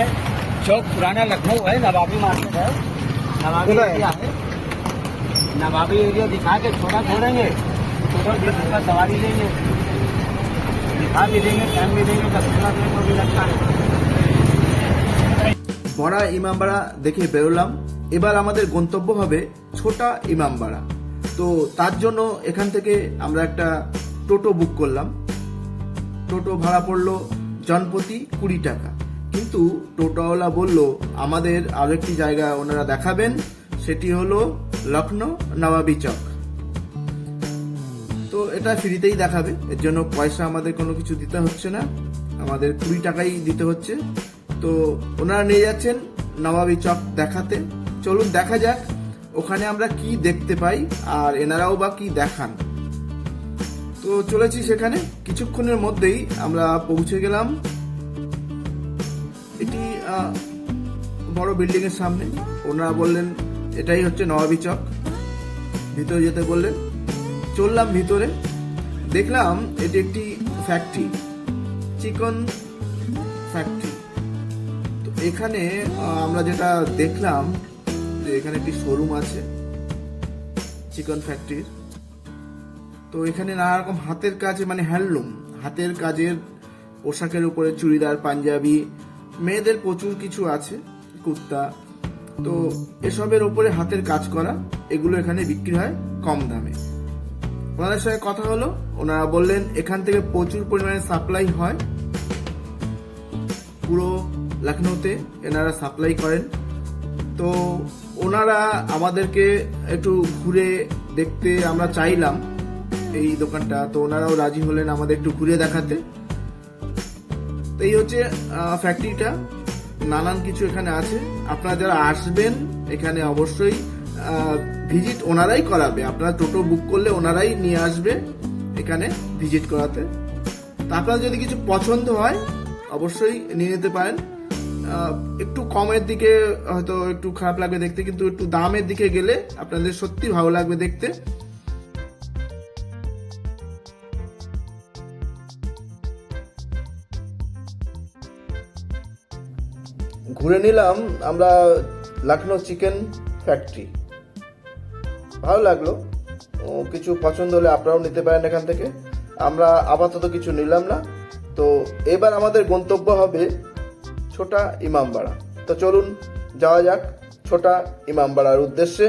ये चौक पुराना लखनऊ है नवाबी मार्केट है नवाबी किधर है? एरिया है नवाबी एरिया दिखा के छोटा छोड़ेंगे छोटा बीस का सवारी लेंगे दिखा भी देंगे टाइम भी देंगे कस्टमर को भी लगता है বড়া ইমামবাড়া দেখে বেরোলাম এবার আমাদের গন্তব্য হবে ছোটা ইমামবাড়া তো তার জন্য এখান থেকে আমরা একটা টোটো বুক করলাম টোটো ভাড়া পড়লো জনপ্রতি কুড়ি টাকা কিন্তু টোটোওয়ালা বলল, আমাদের আরও একটি জায়গা ওনারা দেখাবেন, সেটি হলো লখনৌ নবাবী চক। তো এটা ফ্রিতেই দেখাবে, এর জন্য পয়সা আমাদের কোনো কিছু দিতে হচ্ছে না, আমাদের কুড়ি টাকাই দিতে হচ্ছে। তো ওনারা নিয়ে যাচ্ছেন নবাবী চক দেখাতে। চলুন দেখা যাক, ওখানে আমরা কি দেখতে পাই, আর এনারাও বা কি দেখান। তো চলেছি সেখানে, কিছুক্ষণের মধ্যেই আমরা পৌঁছে গেলাম বড় বিল্ডিং এর সামনে। ওনারা বললেন, এটাই হচ্ছে নবাবী চক। ভিতরে যেতে বললেন, চললাম ভিতরে। দেখলাম এটি একটি ফ্যাক্টরি চিকন ফ্যাক্টরি তো এখানে আমরা যেটা দেখলাম, যে এখানে একটি শোরুম আছে, চিকন ফ্যাক্টরির তো এখানে নানা রকম হাতের কাজে মানে হ্যান্ডলুম হাতের কাজের পোশাকের উপরে চুড়িদার, পাঞ্জাবি, মেয়েদের প্রচুর কিছু আছে। কুর্তা। তো এসবের উপরে হাতের কাজ করা, এগুলো এখানে বিক্রি হয় কম দামে। ওনাদের সঙ্গে কথা হলো, ওনারা বললেন, এখান থেকে প্রচুর পরিমাণে সাপ্লাই হয়। পুরো লখনৌতে এনারা সাপ্লাই করেন। তো ওনারা আমাদেরকে একটু ঘুরে দেখতে আমরা চাইলাম এই দোকানটা। তো ওনারাও রাজি হলেন আমাদের একটু ঘুরে দেখাতে। তো এই হচ্ছে ফ্যাক্টরিটা নানান কিছু এখানে আছে। আপনারা যারা আসবেন, এখানে অবশ্যই ভিজিট ওনারাই করাবে। আপনারা টোটো বুক করলে ওনারাই নিয়ে আসবে এখানে ভিজিট করাতে। তা আপনার যদি কিছু পছন্দ হয়, অবশ্যই নিয়ে নিতে পারেন। একটু কমের দিকে হয়তো একটু খারাপ লাগবে দেখতে, কিন্তু একটু দামের দিকে গেলে আপনাদের সত্যি ভালো লাগবে দেখতে। ঘুরে নিলাম আমরা লখনৌ চিকেন ফ্যাক্টরি। ভালো লাগল। কিছু পছন্দ হলে আপনারাও নিতে পারেন এখান থেকে। আমরা আপাতত কিছু নিলাম না। তো এবার আমাদের গন্তব্য হবে ছোটা ইমামবাড়া। তো চলুন, যাওয়া যাক ছোটা ইমামবাড়ার উদ্দেশ্যে।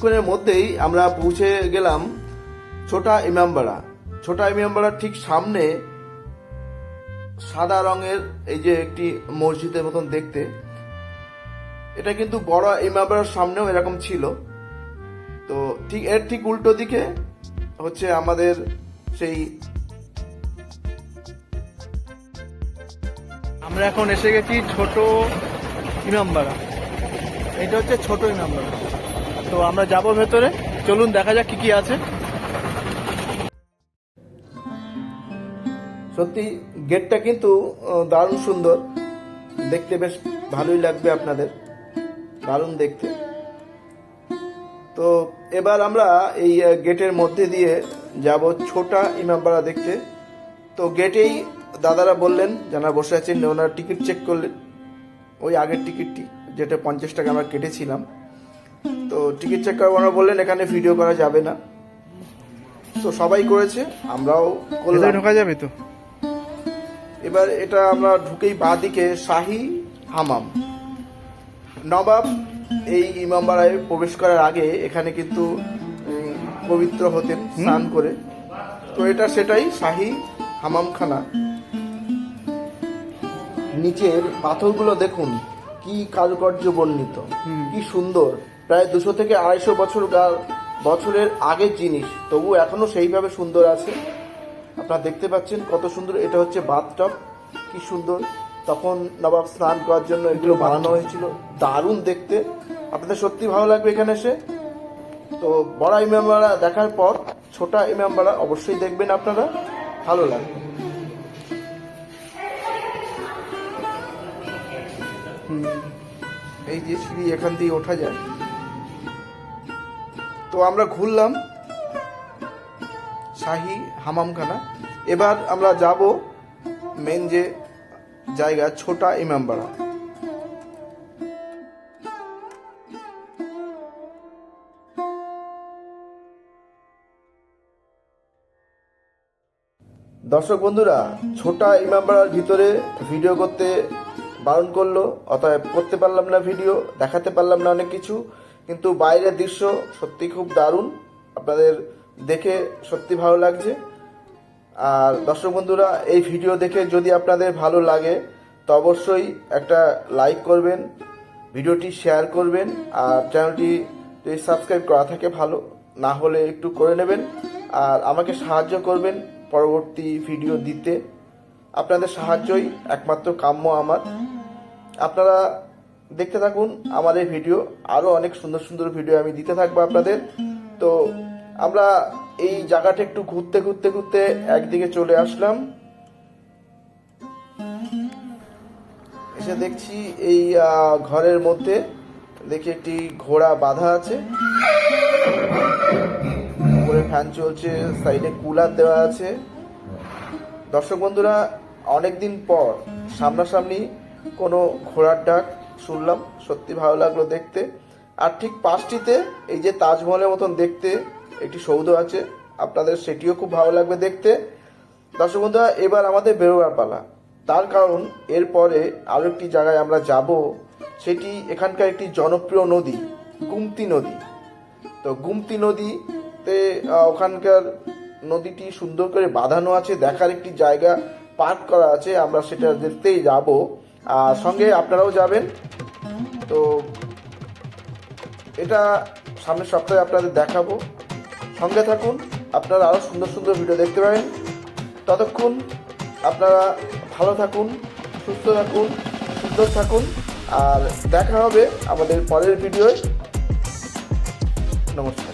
কিছুক্ষণের মধ্যেই আমরা পৌঁছে গেলাম ছোটা ইমামবাড়া। ছোটা ইমামবাড়ার ঠিক সামনে সাদা রঙের এই যে একটি মসজিদের মতন দেখতে। এটা কিন্তু বড় ইমামবাড়ার সামনেও এরকম ছিল। তো ঠিক এর ঠিক উল্টো দিকে হচ্ছে আমাদের সেই আমরা এখন এসে গেছি ছোট ইমামবাড়া। এটা হচ্ছে ছোট ইমামবাড়া। তো আমরা যাব ভেতরে। চলুন দেখা যাক কি কি আছে। সত্যি গেটটা কিন্তু দারুণ সুন্দর। দেখতে বেশ ভালোই লাগবে আপনাদের। দারুণ দেখতে। তো এবার আমরা এই গেটের মধ্যে দিয়ে যাব ছোটা ইমামবাড়া দেখতে। তো গেটেই দাদারা বললেন, যারা বসে আছেন, ওনারা টিকিট চেক করলেন। ওই আগের টিকিটটি যেটা পঞ্চাশ টাকা আমরা কেটেছিলাম। তো টিকিট চেক করার ওনারা বললেন এখানে ভিডিও করা যাবে না। তো সবাই করেছে আমরাও করলাম। ঢোকা যাবে তো? এবার এটা আমরা ঢুকেই বাঁ দিকে শাহী হামাম। নবাব এই ইমামবাড়ায় প্রবেশ করার আগে এখানে কিন্তু পবিত্র হতেন স্নান করে। তো এটা সেটাই শাহী হামামখানা। নিচের পাথরগুলো দেখুন কি কারুকার্য বর্ণিত কি সুন্দর। প্রায় দুশো থেকে আড়াইশো বছর বছরের আগের জিনিস তবু এখনও সেইভাবে সুন্দর আছে। আপনারা দেখতে পাচ্ছেন কত সুন্দর, এটা হচ্ছে বাথটব কি সুন্দর। তখন নবাব স্নান করার জন্য এগুলো বানানো হয়েছিল। দারুণ দেখতে। আপনাদের সত্যি ভালো লাগবে এখানে এসে? তো বড় ইমামবাড়া দেখার পর, ছোটা ইমামবাড়া অবশ্যই দেখবেন আপনারা। ভালো লাগবে। এই যে সিঁড়ি এখান দিয়ে ওঠা যায়। তো আমরা ঘুরলাম শাহী হামামখানা। এবার আমরা যাব মেন যে জায়গা, ছোটা ইমামবাড়া। দর্শক বন্ধুরা, ছোটা ইমামবাড়ার ভিতরে ভিডিও করতে বারণ করল, অতএব করতে পারলাম না ভিডিও দেখাতে পারলাম না অনেক কিছু। কিন্তু বাইরের দৃশ্য সত্যি খুব দারুণ। আপনাদের দেখে সত্যি ভালো লাগছে। আর দর্শক বন্ধুরা, এই ভিডিও দেখে যদি আপনাদের ভালো লাগে, তো অবশ্যই একটা লাইক করবেন, ভিডিওটি শেয়ার করবেন, আর চ্যানেলটি যদি সাবস্ক্রাইব করা থাকে ভালো, না হলে একটু করে নেবেন, আর আমাকে সাহায্য করবেন পরবর্তী ভিডিও দিতে। আপনাদের সাহায্যই একমাত্র কাম্য আমার। আপনারা দেখতে থাকুন এই ভিডিও আরও অনেক সুন্দর সুন্দর ভিডিও আমি দিতে থাকব আপনাদের। তো আমরা এই জায়গাটা একটু ঘুরতে ঘুরতে ঘুরতে একদিকে চলে আসলাম। এসে দেখছি এই ঘরের মধ্যে দেখি একটি ঘোড়া বাঁধা আছে। উপরে ফ্যান চলছে, সাইডে কুলার দেওয়া আছে। দর্শক বন্ধুরা, অনেকদিন পর সামনাসামনি কোনো ঘোড়ার ডাক শুনলাম, সত্যি ভালো লাগল দেখতে। আর ঠিক পাশটিতে এই যে তাজমহলের মতন দেখতে একটি সৌধ আছে, আপনাদের সেটিও খুব ভালো লাগবে দেখতে। দর্শক বন্ধুরা, এবার আমাদের বেরোবার পালা। তার কারণ, এরপরে আরও একটি জায়গায় আমরা যাব, সেটি এখানকার একটি জনপ্রিয় নদী, গুমতি নদী। তো গুমতি নদীতে ওখানকার নদীটি সুন্দর করে বাঁধানো আছে, দেখার একটি জায়গা পার্ক করা আছে, আমরা সেটা দেখতেই যাব। আর সঙ্গে আপনারাও যাবেন তো এটা সামনের সপ্তাহে আপনাদের দেখাবো। সঙ্গে থাকুন, আপনারা আরও সুন্দর সুন্দর ভিডিও দেখতে পাবেন। ততক্ষণ আপনারা ভালো থাকুন, সুস্থ থাকুন, সুন্দর থাকুন, আর দেখা হবে আমাদের পরের ভিডিওয় নমস্কার।